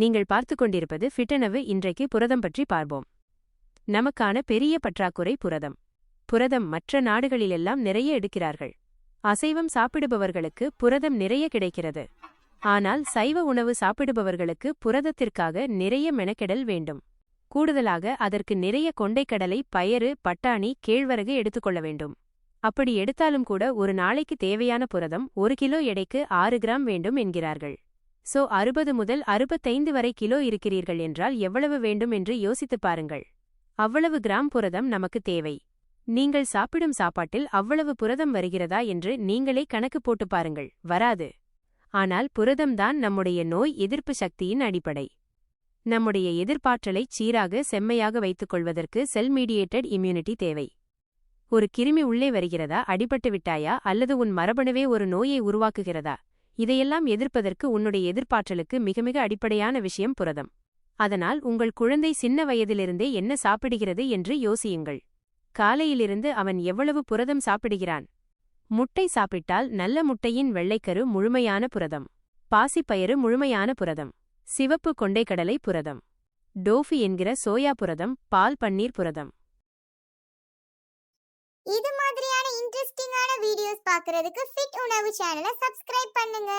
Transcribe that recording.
நீங்கள் பார்த்து கொண்டிருப்பது ஃபிட்டனவு இன்றைக்கு புரதம் பற்றி பார்ப்போம். நமக்கான பெரிய பற்றாக்குறை புரதம். புரதம் மற்ற நாடுகளிலெல்லாம் நிறைய எடுக்கிறார்கள். அசைவம் சாப்பிடுபவர்களுக்கு புரதம் நிறைய கிடைக்கிறது. ஆனால் சைவ உணவு சாப்பிடுபவர்களுக்கு புரதத்திற்காக நிறைய மெனக்கெடல் வேண்டும். கூடுதலாக அதற்கு நிறைய கொண்டைக்கடலை பயறு பட்டாணி கேழ்வரகு எடுத்துக்கொள்ள வேண்டும். அப்படி எடுத்தாலும் கூட ஒரு நாளைக்கு தேவையான புரதம் ஒரு கிலோ எடைக்கு ஆறு கிராம் வேண்டும் என்கிறார்கள். சோ அறுபது முதல் அறுபத்தைந்து வரை கிலோ இருக்கிறீர்கள் என்றால் எவ்வளவு வேண்டும் என்று யோசித்துப் பாருங்கள். அவ்வளவு கிராம் புரதம் நமக்கு தேவை. நீங்கள் சாப்பிடும் சாப்பாட்டில் அவ்வளவு புரதம் வருகிறதா என்று நீங்களே கணக்கு போட்டு பாருங்கள். வராது. ஆனால் புரதம்தான் நம்முடைய நோய் எதிர்ப்பு சக்தியின் அடிப்படை. நம்முடைய எதிர்ப்பாற்றலைச் சீராக செம்மையாக வைத்துக் கொள்வதற்கு செல் மீடியேட்டட் இம்யூனிட்டி தேவை. ஒரு கிருமி உள்ளே வருகிறதா அடிபட்டு விட்டாயா அல்லது உன் மரபணுவே ஒரு நோயை உருவாக்குகிறதா? இதையெல்லாம் எதிர்ப்பதற்கு உன்னுடைய எதிர்ப்பாற்றலுக்கு மிக மிக அடிப்படையான விஷயம் புரதம். அதனால் உங்கள் குழந்தை சின்ன வயதிலிருந்தே என்ன சாப்பிடுகிறது என்று யோசியுங்கள். காலையிலிருந்து அவன் எவ்வளவு புரதம் சாப்பிடுகிறான்? முட்டை சாப்பிட்டால் நல்ல முட்டையின் வெள்ளைக்கரு முழுமையான புரதம். பாசிப்பயறு முழுமையான புரதம். சிவப்பு கொண்டைக்கடலை புரதம். டோஃபி என்கிற சோயா புரதம். பால் பன்னீர் புரதம். இது மாதிரியான வீடியோஸ் பார்க்கறதுக்கு ஃபிட் உணவு சேனலை சப்ஸ்கிரைப் பண்ணுங்க.